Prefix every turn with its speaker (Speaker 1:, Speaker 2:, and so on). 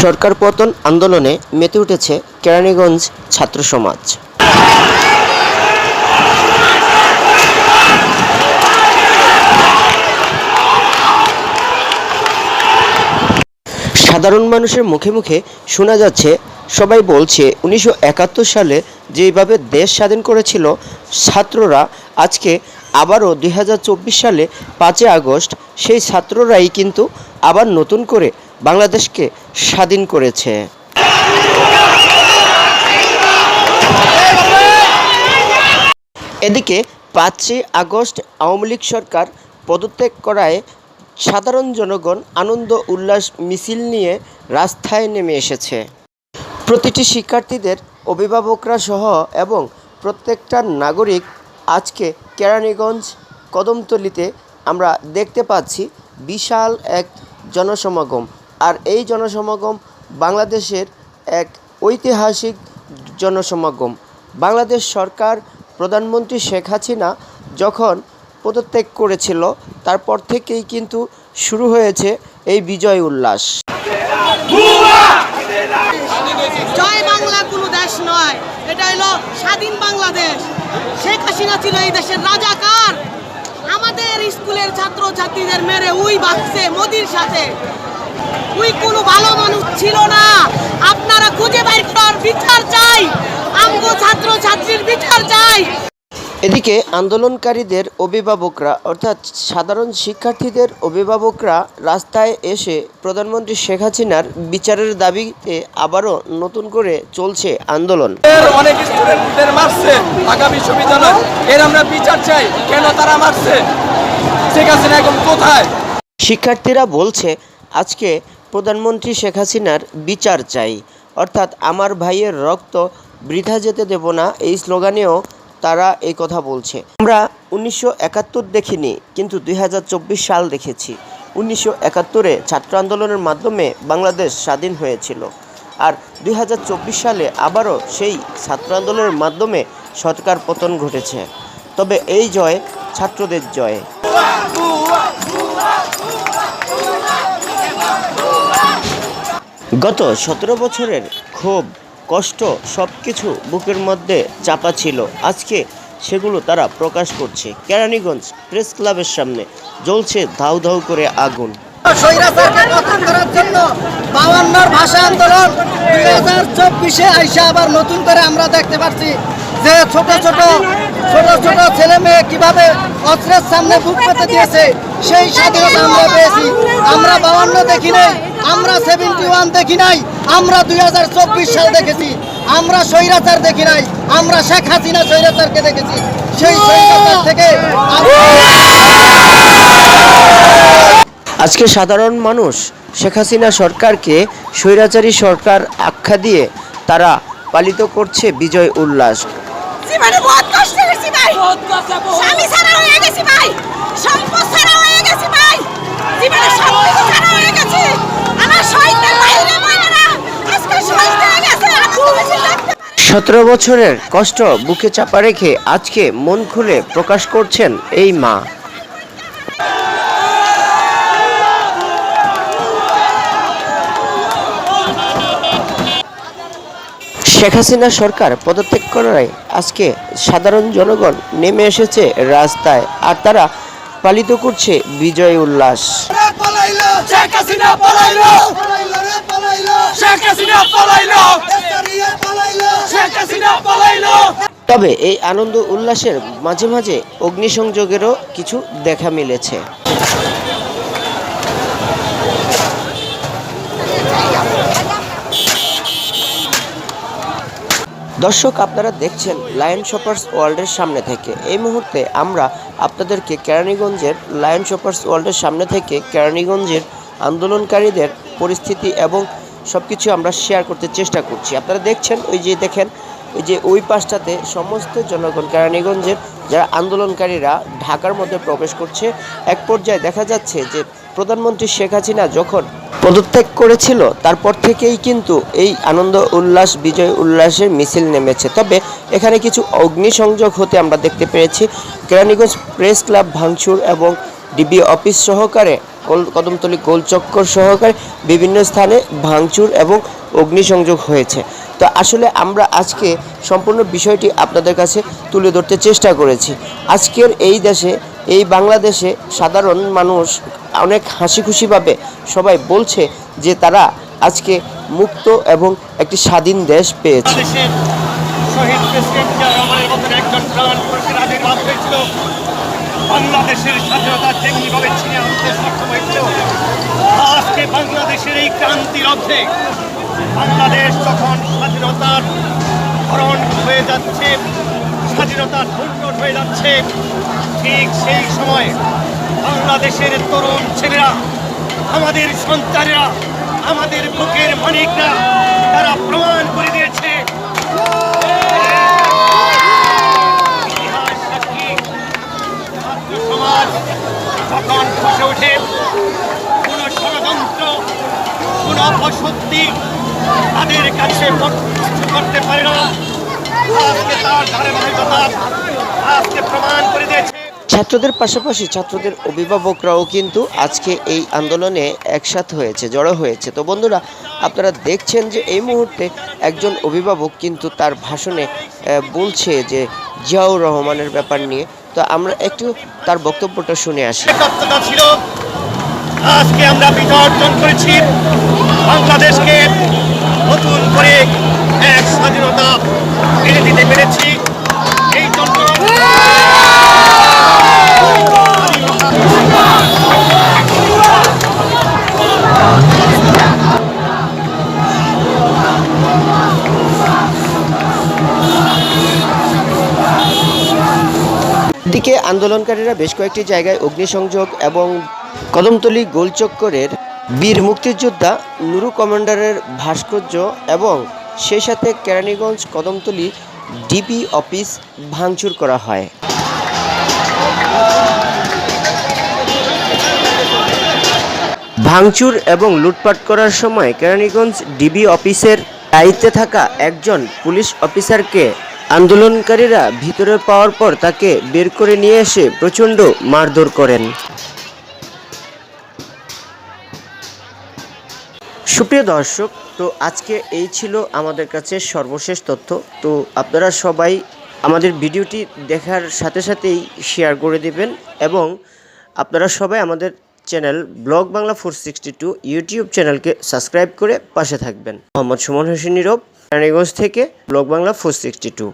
Speaker 1: সরকার পতন আন্দোলনে মেতে উঠেছে কেরানীগঞ্জ ছাত্র সমাজ। সাধারণ মানুষের মুখে মুখে শোনা যাচ্ছে, সবাই বলছে উনিশশো একাত্তর সালে যেভাবে দেশ স্বাধীন করেছিল, ছাত্ররা আজকে আবারও দু হাজার চব্বিশ সালে পাঁচই আগস্ট সেই ছাত্ররাই কিন্তু আবার নতুন করে বাংলাদেশকে স্বাধীন করেছে। এদিকে পাঁচই আগস্ট আওয়ামী লীগ সরকার পদত্যাগ করায় সাধারণ জনগণ আনন্দ, উল্লাস, মিছিল নিয়ে রাস্তায় নেমে এসেছে। প্রতিটি শিক্ষার্থীদের অভিভাবকরা সহ এবং প্রত্যেকটা নাগরিক আজকে কেরানীগঞ্জ কদমতলিতে আমরা দেখতে পাচ্ছি বিশাল এক জনসমাগম। আর এই জনসমাগম বাংলাদেশের এক ঐতিহাসিক জনসমাগম। বাংলাদেশ সরকার প্রধানমন্ত্রী শেখ হাসিনা যখন পদত্যাগ করেছিল, তারপর থেকেই কিন্তু শুরু হয়েছে এই বিজয় উল্লাস।
Speaker 2: জয় বাংলা কোনো দেশ নয়, এটা হলো স্বাধীন বাংলাদেশ। শেখ হাসিনা ছিল এই দেশের রাজাকার। আমাদের স্কুলের ছাত্র ছাত্রীদের মেরে উই বাঁচছে মোদির সাথে। উই কোনো ভালো মানুষ ছিল না। আপনারা খুঁজে বাইর করার বিচার চাই। আমগো ছাত্র ছাত্রীর বিচার চাই।
Speaker 1: এদিকে আন্দোলনকারীদের অভিভাবকরা অর্থাৎ সাধারণ শিক্ষার্থীদের অভিভাবকরা রাস্তায় এসে প্রধানমন্ত্রী শেখ হাসিনার বিচারের দাবিতে আবারও নতুন করে চলছে আন্দোলন।
Speaker 3: অনেক স্টুডেন্টদের মারছে ঢাকা বিশ্ববিদ্যালয় এর আমরা বিচার চাই। কেন তারা মারছে? শেখ হাসিনা এখন কোথায়?
Speaker 1: শিক্ষার্থীরা বলছে আজকে প্রধানমন্ত্রী শেখ হাসিনার বিচার চাই। অর্থাৎ আমার ভাইয়ের রক্ত বৃথা যেতে দেব না, এই স্লোগানেও তারা এই কথা বলছে। আমরা উনিশশো একাত্তর দেখিনি, কিন্তু দুই হাজার চব্বিশ সাল দেখেছি। উনিশশো একাত্তরে ছাত্র আন্দোলনের মাধ্যমে বাংলাদেশ স্বাধীন হয়েছিল। আর দুই হাজার চব্বিশ সালে আবারও সেই ছাত্র আন্দোলনের মাধ্যমে সরকার পতন ঘটেছে। তবে এই জয় ছাত্রদের জয়। গত সতেরো বছরের ক্ষোভ, কষ্ট সব কিছু বুকের মধ্যে চাপা ছিল। আজকে সেগুলো তারা প্রকাশ করছে কেরানীগঞ্জ প্রেস ক্লাবের সামনে। জ্বলছে ধাউ ধাউ করে আগুন।
Speaker 4: করার জন্য ভাষা আন্দোলন হাজার চব্বিশে আইসা আবার নতুন করে আমরা দেখতে যে ছোট ছোট ছোট ছোট সামনে দিয়েছে, সেই আমরা পেয়েছি। আমরা দেখি নাই। আমরা সেভেন্টি ওয়ান দেখি নাই আমরা দুই হাজার চব্বিশ সাল দেখেছি আমরা স্বৈরাচার দেখি নাই আমরা শেখ হাসিনা স্বৈরাচারকে দেখেছি। সেই স্বৈরাচার থেকে
Speaker 1: আজকে সাধারণ মানুষ শেখ হাসিনা সরকারকে স্বৈরাচারী সরকার আখ্যা দিয়ে তারা পালিত করছে বিজয় উল্লাস।
Speaker 2: জীবনে বহুত কষ্ট করেছি ভাই। স্বামী ছাড়া হয়ে গেছি ভাই। সম্পদ ছাড়া হয়ে গেছি ভাই। জীবনে সব কিছু ছাড়া হয়ে গেছি আমার শহীদদের বাইরে বইরা আজকে শহীদ হয়ে গেছে আমি তো বেশি লাগতে
Speaker 1: সতেরো বছরের কষ্ট বুকে চাপা রেখে আজকে মন খুলে প্রকাশ করছেন এই মা। শেখ হাসিনা সরকার পদত্যাগ করায় আজকে সাধারণ জনগণ নেমে এসেছে রাস্তায়, আর তারা পালিত করছে বিজয় উল্লাস।
Speaker 3: শেখ হাসিনা পালাইলো। শেখ হাসিনা পালাইলো।
Speaker 1: তবে এই আনন্দ উল্লাসের মাঝে মাঝে অগ্নিসংযোগেরও কিছু দেখা মিলেছে। দর্শক, আপনারা দেখছেন লায়ন শপার্স ওয়ার্ল্ডের সামনে থেকে। এই মুহূর্তে আমরা আপনাদেরকে কেরানীগঞ্জের লায়ন শপার্স ওয়ার্ল্ডের সামনে থেকে কেরানীগঞ্জের আন্দোলনকারীদের পরিস্থিতি এবং সব কিছু আমরা শেয়ার করতে চেষ্টা করছি। আপনারা দেখছেন, ওই যে দেখেন, ওই যে ওই পাশটাতে সমস্ত জনগণ, কেরানীগঞ্জের যারা আন্দোলনকারীরা ঢাকার মধ্যে প্রবেশ করছে, এক পর্যায়ে দেখা যাচ্ছে যে প্রধানমন্ত্রী শেখ হাসিনা যখন পদত্যাগ করেছিল, তারপর থেকেই কিন্তু এই আনন্দ উল্লাস, বিজয় উল্লাসের মিছিল নেমেছে। তবে এখানে কিছু অগ্নিসংযোগ হতে আমরা দেখতে পেরেছি। কেরানীগঞ্জ প্রেস ক্লাব ভাঙচুর এবং ডিবি অফিস সহকারে কদমতলী গোলচক্কর সহকারে বিভিন্ন স্থানে ভাঙচুর এবং অগ্নিসংযোগ হয়েছে। তো আসলে আমরা আজকে সম্পূর্ণ বিষয়টি আপনাদের কাছে তুলে ধরতে চেষ্টা করেছি। আজকের এই দেশে, এই বাংলাদেশে সাধারণ মানুষ অনেক হাসি খুশিভাবে সবাই বলছে যে তারা আজকে মুক্ত এবং একটি স্বাধীন দেশ পেয়েছে।
Speaker 5: শহীদ প্রেসিডেন্ট একজন বাংলাদেশের স্বাধীনতা যেমনিভাবে ছিনে আনতে সক্ষম হয়েছিল, আজকে বাংলাদেশের এই ক্রান্তির অর্ধে বাংলাদেশ যখন স্বাধীনতার হরণ হয়ে যাচ্ছে, স্বাধীনতার ধন্য হয়ে যাচ্ছে, ঠিক সেই সময় বাংলাদেশের তরুণ ছেলেরা, আমাদের সন্তানেরা, আমাদের বুকের মানিকরা তারা প্রমাণ করে দিয়েছে যখন ফুসে ওঠে। কোন ষড়যন্ত্র, কোন অপশক্তি তাদের কাছে করতে পারে না। আজকে তার ধারাবাহিকতা আজকে প্রমাণ করে দিয়েছে।
Speaker 1: ছাত্রদের পাশাপাশি ছাত্রদের অভিভাবকরাও কিন্তু আজকে এই আন্দোলনে একসাথ হয়েছে, জড়ো হয়েছে। তো বন্ধুরা, আপনারা দেখছেন যে এই মুহূর্তে একজন অভিভাবক কিন্তু তার ভাষণে বলছে যে জিয়াউর রহমানের ব্যাপার নিয়ে তো আমরা একটু তার বক্তব্যটা শুনে আসি।
Speaker 5: আজকে আমরা বিজয় অর্জন করেছি। বাংলাদেশকে নতুন করে এক স্বাধীনতা এনে দিতে পেরেছি।
Speaker 1: আন্দোলনকারীরা বেশ কয়েকটি জায়গায় অগ্নিসংযোগ এবং কদমতলী গোলচক্করের বীর মুক্তিযোদ্ধা নুরু কমান্ডারের ভাস্কর্য এবং সেই সাথে কেরানীগঞ্জ কদমতলি ডিবি অফিস ভাঙচুর করা হয়। ভাঙচুর এবং লুটপাট করার সময় কেরানীগঞ্জ ডিবি অফিসের দায়িত্বে থাকা একজন পুলিশ অফিসারকে আন্দোলনকারীরা ভিতরে পাওয়ার পর তাকে বের করে নিয়ে এসে প্রচণ্ড মারধর করেন। সুপ্রিয় দর্শক, তো আজকে এই ছিল আমাদের কাছে সর্বশেষ তথ্য। তো আপনারা সবাই আমাদের ভিডিওটি দেখার সাথে সাথেই শেয়ার করে দেবেন এবং আপনারা সবাই আমাদের channel blog Bangla four sixty two YouTube চ্যানেলকে সাবস্ক্রাইব করে পাশে থাকবেন। মোহাম্মদ সুমন হোসেন নীরব রানীগঞ্জ থেকে block Bangla four sixty two